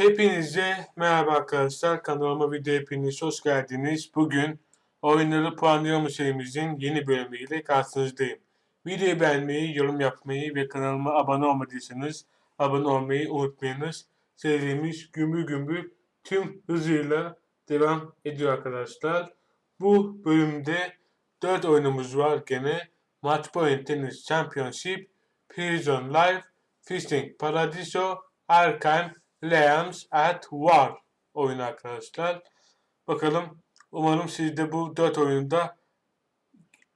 Hepinize merhaba arkadaşlar. Kanalıma video hepiniz hoş geldiniz. Bugün oyunları puanlama serimizin yeni bölümüyle karşınızdayım. Videoyu beğenmeyi, yorum yapmayı ve kanalıma abone olmadıysanız abone olmayı unutmayınız. Serimiz gümbür gümbür tüm hızıyla devam ediyor arkadaşlar. Bu bölümde 4 oyunumuz var gene. Match Point Tennis Championship, Prison Life, Fishing Paradiso, Arkham, Liams at War oyunu arkadaşlar. Bakalım umarım siz de bu 4 oyunda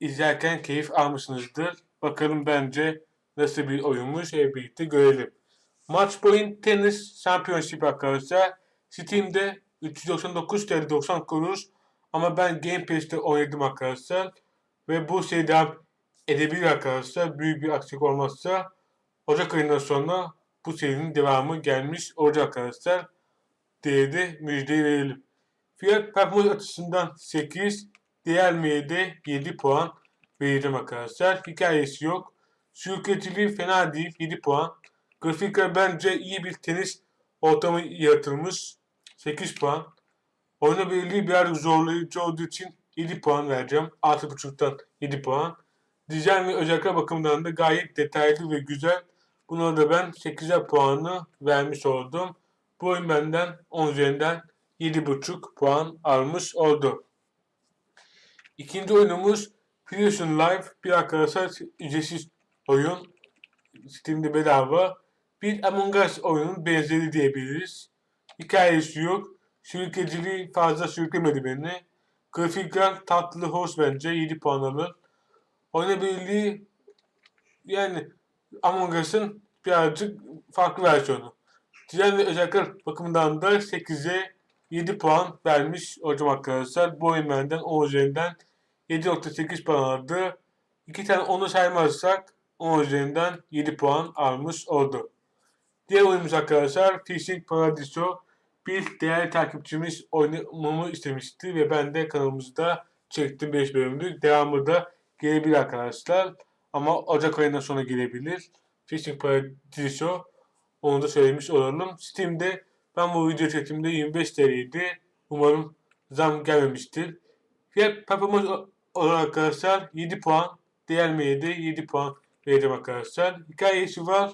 izlerken keyif almışsınızdır. Bakalım bence nasıl bir oyunmuş hep birlikte görelim. Match Point Tennis Championship arkadaşlar. Steam'de 399 TL 90 kuruş ama ben Game Pass'te oynadım arkadaşlar. Ve bu seri devam edebilir arkadaşlar. Büyük bir aksilik olmazsa Ocak ayından sonra bu serinin devamı gelmiş olacak arkadaşlar. Diye de müjdeyi verelim. Fiyat performans açısından 8, diğer meyede 7 puan vereceğim arkadaşlar. Hikayesi yok. Sürükletiliği fena değil 7 puan. Grafikler bence iyi bir tenis ortamı yaratılmış 8 puan. Oynanabilirliği biraz zorlayıcı olduğu için 7 puan vereceğim. 6.5'tan 7 puan. Dizayn ve özellikler bakımından da gayet detaylı ve güzel. Buna da ben 8'er puanı vermiş oldum. Bu oyun benden 10 üzerinden 7.5 puan almış oldu. İkinci oyunumuz Prison Life. Bir arkadaşlar ücretsiz oyun. Steam'de bedava. Bir Among Us oyunun benzeri diyebiliriz. Hikayesi yok. Sürükleyiciliği fazla sürüklemedi beni. Grafikler tatlı, hoş bence. 7 puan alır. Oynanabilirliği yani Among Us'ın birazcık farklı versiyonu. Dizayn ve özellikler bakımından da 8'e 7 puan vermiş hocam arkadaşlar. Bu oyun benden 10 üzerinden 7.8 puan aldı. 2 tane onu saymazsak 10 üzerinden 7 puan almış oldu. Diğer oyunumuz arkadaşlar Fishing Paradiso. Bir değerli takipçimiz oynamamı istemişti ve ben de kanalımızda çektim 5 bölümlük. Devamı da gelebilir arkadaşlar. Ama Ocak ayından sonra gelebilir. Fishing Paradiso. Onu da söylemiş olalım. Steam'de ben bu video çektiğimde 25 TL'ydi. Umarım zam gelmemiştir. Fiyat performans olarak arkadaşlar 7 puan. Diğer meyede 7 puan vereceğim arkadaşlar. Hikayesi var.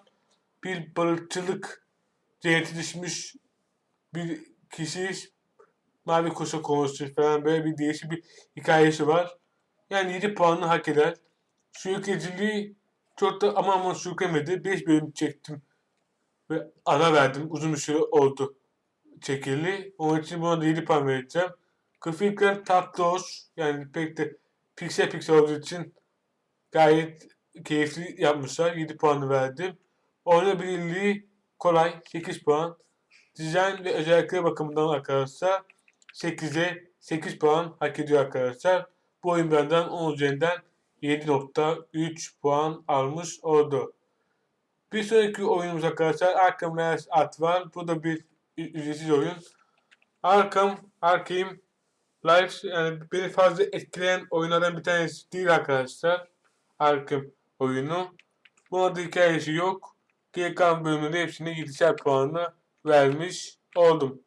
Bir balıkçılık cenneti düşmüş bir kişi mavi koşu konusu falan böyle bir değişik bir hikayesi var. Yani 7 puanını hak eder. Sürükleyiciliği çok da aman aman sürüklemedi. 5 bölüm çektim ve ara verdim. Uzun bir süre oldu çekili. Onun için buna da 7 puan vereceğim. Grafikler tatlı hoş. Yani pek de piksel piksel olduğu için gayet keyifli yapmışlar. 7 puanı verdim. Oynanabilirliği kolay. 8 puan. Dizayn ve özellikleri bakımından arkadaşlar 8'e 8 puan hak ediyor arkadaşlar. Bu oyun benden 10 üzerinden 7.3 puan almış oldu. Bir sonraki oyunumuz arkadaşlar Arkham Knight var. Bu da bir ücretsiz oyun. Arkham, Arkham Life yani beni fazla etkileyen oyunlardan bir tanesi değil arkadaşlar. Arkham oyunu. Buna da hikayesi yok. Geri kalan bölümünde hepsine 7'şer puanı vermiş oldum.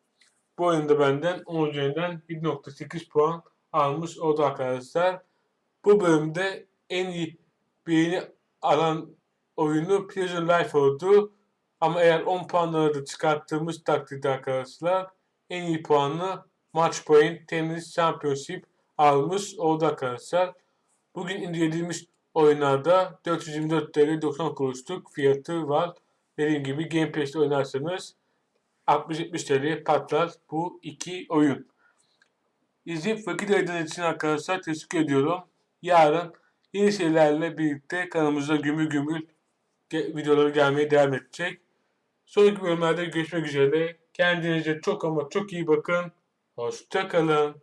Bu oyunda benden 10 üzerinden 1.8 puan almış oldu arkadaşlar. Bu bölümde en iyi beğeni alan oyunu Prison Life oldu. Ama eğer 10 puanları da çıkarttığımız takdirde arkadaşlar en iyi puanı Match Point Tennis Championship almış oldu arkadaşlar. Bugün incelediğimiz oyunlarda 424 TL 90 kuruşluk fiyatı var. Dediğim gibi Game Pass'te oynarsanız 60-70 TL patlar bu iki oyun. İzleyip vakit ayırdığınız için arkadaşlar teşekkür ediyorum. Yarın yeni şeylerle birlikte kanalımıza gümbür gümbür ge- videoları gelmeye devam edecek. Sonraki bölümlerde görüşmek üzere. Kendinize çok ama çok iyi bakın. Hoşçakalın.